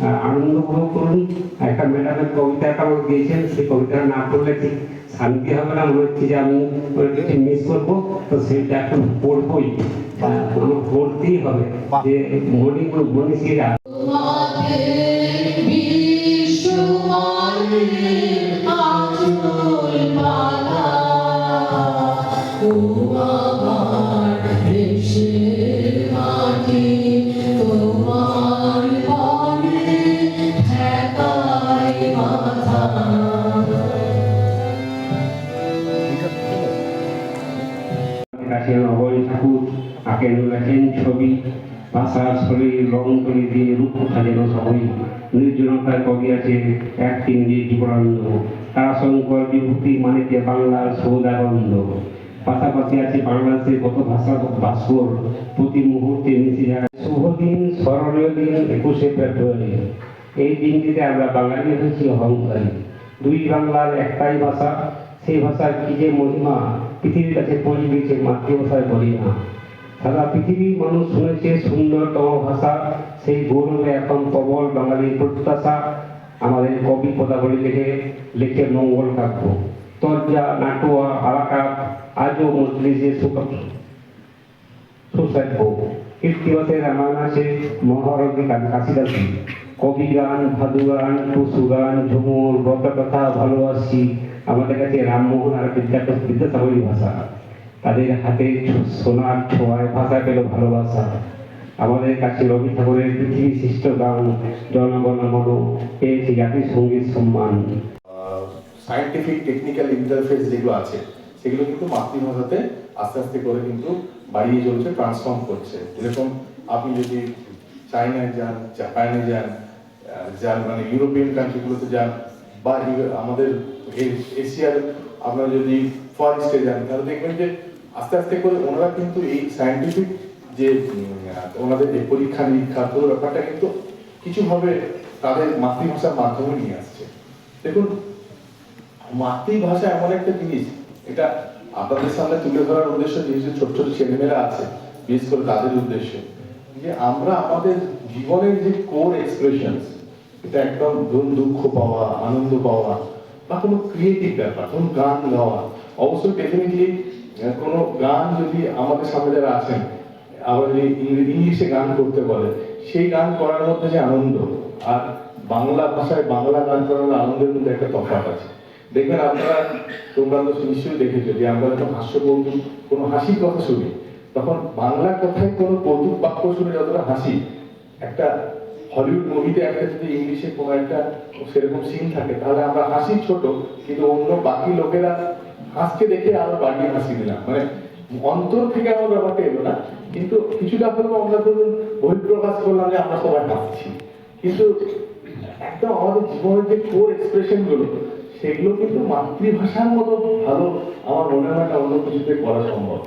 আনন্দ উপভোগ করুন। একটা ম্যাডামের কবিতা একটা আমাকে দিয়েছেন সেই কবিতাটা না পড়লে ঠিক শান্তি হবে না মনে হচ্ছে যে আমি কিছু মিস করব। তো সেটা এখন পড়বই। আমার পড়তেই হবে। যে মনে মনীষীরা কাছেন অভয় ঠাকুর আঁকেন লেখেন ছবি ভাষার শরীর রং করে দিয়ে রূপ সাজানো সবই নির্জনতার কবি এক তিন দিয়ে জীবনানন্দ তারাশঙ্কর বিভূতি মানে বাংলার সৌদাগন্ধ পাশাপাশি আছে বাংলাদেশের কত ভাষা ভাস্কর প্রতি মুহূর্তে মিশে যায় শুভ দিন স্মরণীয় দিন একুশে ফেব্রুয়ারি। এই দিনটিতে আমরা বাঙালি হয়েছি অহংকারী দুই বাংলার একটাই ভাষা সেই ভাষার কি যে মহিমা পৃথিবীর কাছে পৌঁছে দিয়েছে মাতৃভাষায় বলি না সারা পৃথিবীর মানুষ শুনেছে সুন্দরতম ভাষা সেই গৌরবে এখন প্রবল বাঙালির প্রত্যাশা আমাদের কবি পদাবলী লিখে লিখে মঙ্গল কাব্য তর্জা নাটোয়া আলাকাত আজও মজলিসে সুখ সুসাধ্য কীর্তিবাসে রামায়ণ আছে, মহারথী কাশিদাসী কবি গান ভাদু গান টুসু গান ঝুমুর, ব্রতকথা, ভালোবাসি। আমাদের কাছে রামমোহন আর বিদ্যাপতি বিদ্যাসাগরী ভাষা। তাদের হাতে সোনার ছোঁয়ায় ভাষা পেল ভালোবাসা। আমাদের কাছে রবি ঠাকুরের পৃথিবী সৃষ্ট গান, জনগণ মন পেয়েছে জাতির সংগীত সম্মান। সায়েন্টিফিক টেকনিক্যাল ইন্টারফেস যেগুলো আছে, সেগুলো কিন্তু মাতৃভাষাতে আস্তে আস্তে করে কিন্তু বাড়িয়ে চলছে ট্রান্সফর্ম করছে। যেরকম আপনি যদি চায়নায় যান, জাপানে যান যান মানে ইউরোপিয়ান কান্ট্রিগুলোতে যান, বা আমাদের এশিয়ার আপনারা যদি ফরেস্টে যান, তাহলে দেখবেন যে আস্তে আস্তে করে ওনারা কিন্তু এই সায়েন্টিফিক যে ওনাদের যে পরীক্ষা নিরীক্ষা, পুরো ব্যাপারটা কিন্তু কিছুভাবে তাদের মাতৃভাষার মাধ্যমে নিয়ে আসছে। দেখুন, মাতৃভাষা এমন একটা জিনিস, এটা আপনাদের সামনে তুলে ধরার উদ্দেশ্য যেহেতু ছোট ছোট ছেলেমেয়েরা আছে, বিশেষ করে তাদের উদ্দেশ্যে, যে আমরা আমাদের জীবনের যে কোর এক্সপ্রেশন এটা একদম দুঃখ পাওয়া, আনন্দ পাওয়া, বা কোনো ক্রিয়েটিভ ব্যাপার, কোনো গান গাওয়া, অবশ্যই ডেফিনেটলি কোনো গান যদি আমাদের সামনে যারা আছেন, আবার যদি ইংলিশে গান করতে বলে সেই গান করার মধ্যে যে আনন্দ, আর বাংলা ভাষায় বাংলা গান করার আনন্দের মধ্যে একটা তফাৎ আছে। দেখবেন আপনারা, তোমরা তো নিশ্চয়ই দেখেছ যে আমরা যখন হাস্য কৌতুক কোনো হাসির কথা শুনি, তখন বাংলা কথায় কোনো কৌতুক বাক্য শুনে যতটা হাসি, একটা হলিউড মুভিতে একটা যদি ইংলিশে কোনো একটা সেরকম সিন থাকে, তাহলে আমরা হাসি ছোট, কিন্তু অন্য বাকি লোকেরা হাসকে দেখে আরও বাড়িয়ে হাসি দিলাম। মানে অন্তর থেকে আমার ব্যাপারটা এলো না, কিন্তু কিছুটা হলেও আমরা ধরুন বহিঃপ্রকাশ করলাম যে আমরা সবাই হাসছি। কিন্তু একদম আমাদের জীবনের যে কোর এক্সপ্রেশনগুলো সেগুলো কিন্তু মাতৃভাষার মতো ভালো আমার মনে হয় না অন্য কিছুতে করা সম্ভব।